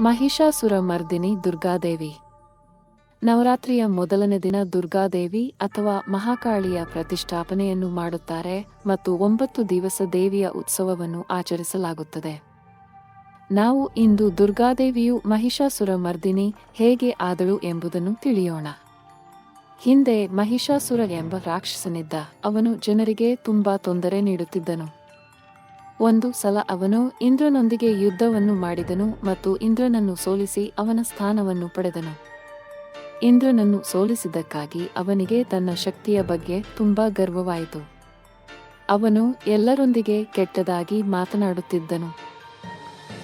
ಮಹಿಷಾಸುರ ಮರ್ದಿನಿ ದುರ್ಗಾದೇವಿ. ನವರಾತ್ರಿಯ ಮೊದಲನೇ ದಿನ ದುರ್ಗಾದೇವಿ ಅಥವಾ ಮಹಾಕಾಳಿಯ ಪ್ರತಿಷ್ಠಾಪನೆಯನ್ನು ಮಾಡುತ್ತಾರೆ ಮತ್ತು ಒಂಬತ್ತು ದಿವಸ ದೇವಿಯ ಉತ್ಸವವನ್ನು ಆಚರಿಸಲಾಗುತ್ತದೆ. ನಾವು ಇಂದು ದುರ್ಗಾದೇವಿಯು ಮಹಿಷಾಸುರ ಮರ್ದಿನಿ ಹೇಗೆ ಆದಳು ಎಂಬುದನ್ನು ತಿಳಿಯೋಣ. ಹಿಂದೆ ಮಹಿಷಾಸುರ ಎಂಬ ರಾಕ್ಷಸನಿದ್ದ ಅವನು ಜನರಿಗೆ ತುಂಬಾ ತೊಂದರೆ ನೀಡುತ್ತಿದ್ದನು. ಒಂದು ಸಲ ಅವನು ಇಂದ್ರನೊಂದಿಗೆ ಯುದ್ಧವನ್ನು ಮಾಡಿದನು ಮತ್ತು ಇಂದ್ರನನ್ನು ಸೋಲಿಸಿ ಅವನ ಸ್ಥಾನವನ್ನು ಪಡೆದನು. ಇಂದ್ರನನ್ನು ಸೋಲಿಸಿದ್ದಕ್ಕಾಗಿ ಅವನಿಗೆ ತನ್ನ ಶಕ್ತಿಯ ಬಗ್ಗೆ ತುಂಬಾ ಗರ್ವವಾಯಿತು. ಅವನು ಎಲ್ಲರೊಂದಿಗೆ ಕೆಟ್ಟದಾಗಿ ಮಾತನಾಡುತ್ತಿದ್ದನು.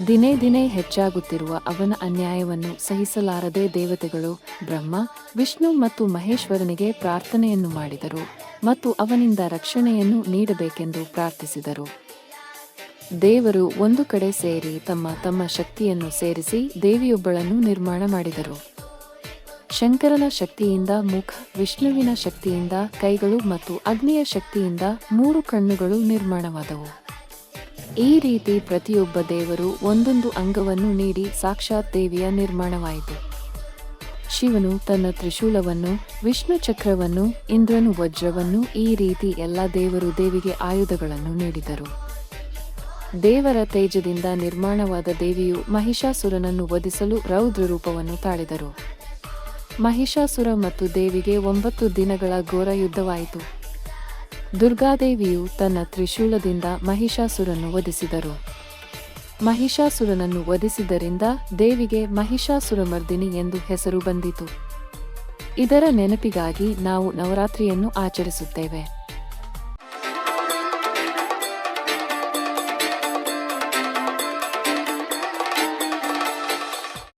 ದಿನೇ ದಿನೇ ಹೆಚ್ಚಾಗುತ್ತಿರುವ ಅವನ ಅನ್ಯಾಯವನ್ನು ಸಹಿಸಲಾರದೆ ದೇವತೆಗಳು ಬ್ರಹ್ಮ, ವಿಷ್ಣು ಮತ್ತು ಮಹೇಶ್ವರನಿಗೆ ಪ್ರಾರ್ಥನೆಯನ್ನು ಮಾಡಿದರು ಮತ್ತು ಅವನಿಂದ ರಕ್ಷಣೆಯನ್ನು ನೀಡಬೇಕೆಂದು ಪ್ರಾರ್ಥಿಸಿದರು. ದೇವರು ಒಂದು ಕಡೆ ಸೇರಿ ತಮ್ಮ ತಮ್ಮ ಶಕ್ತಿಯನ್ನು ಸೇರಿಸಿ ದೇವಿಯೊಬ್ಬಳನ್ನು ನಿರ್ಮಾಣ ಮಾಡಿದರು. ಶಂಕರನ ಶಕ್ತಿಯಿಂದ ಮುಖ, ವಿಷ್ಣುವಿನ ಶಕ್ತಿಯಿಂದ ಕೈಗಳು ಮತ್ತು ಅಗ್ನಿಯ ಶಕ್ತಿಯಿಂದ ಮೂರು ಕಣ್ಣುಗಳು ನಿರ್ಮಾಣವಾದವು. ಈ ರೀತಿ ಪ್ರತಿಯೊಬ್ಬ ದೇವರು ಒಂದೊಂದು ಅಂಗವನ್ನು ನೀಡಿ ಸಾಕ್ಷಾತ್ ದೇವಿಯ ನಿರ್ಮಾಣವಾಯಿತು. ಶಿವನು ತನ್ನ ತ್ರಿಶೂಲವನ್ನು, ವಿಷ್ಣು ಚಕ್ರವನ್ನು, ಇಂದ್ರನು ವಜ್ರವನ್ನು ಈ ರೀತಿ ಎಲ್ಲ ದೇವರು ದೇವಿಗೆ ಆಯುಧಗಳನ್ನು ನೀಡಿದರು. ದೇವರ ತೇಜದಿಂದ ನಿರ್ಮಾಣವಾದ ದೇವಿಯು ಮಹಿಷಾಸುರನನ್ನು ವಧಿಸಲು ರೌದ್ರ ರೂಪವನ್ನು ತಾಳಿದರು. ಮಹಿಷಾಸುರ ಮತ್ತು ದೇವಿಗೆ ಒಂಬತ್ತು ದಿನಗಳ ಘೋರ ಯುದ್ಧವಾಯಿತು. ದುರ್ಗಾದೇವಿಯು ತನ್ನ ತ್ರಿಶೂಲದಿಂದ ಮಹಿಷಾಸುರನ್ನು ವಧಿಸಿದರು. ಮಹಿಷಾಸುರನನ್ನು ವಧಿಸಿದ್ದರಿಂದ ದೇವಿಗೆ ಮಹಿಷಾಸುರಮರ್ದಿನಿ ಎಂದು ಹೆಸರು ಬಂದಿತು. ಇದರ ನೆನಪಿಗಾಗಿ ನಾವು ನವರಾತ್ರಿಯನ್ನು ಆಚರಿಸುತ್ತೇವೆ.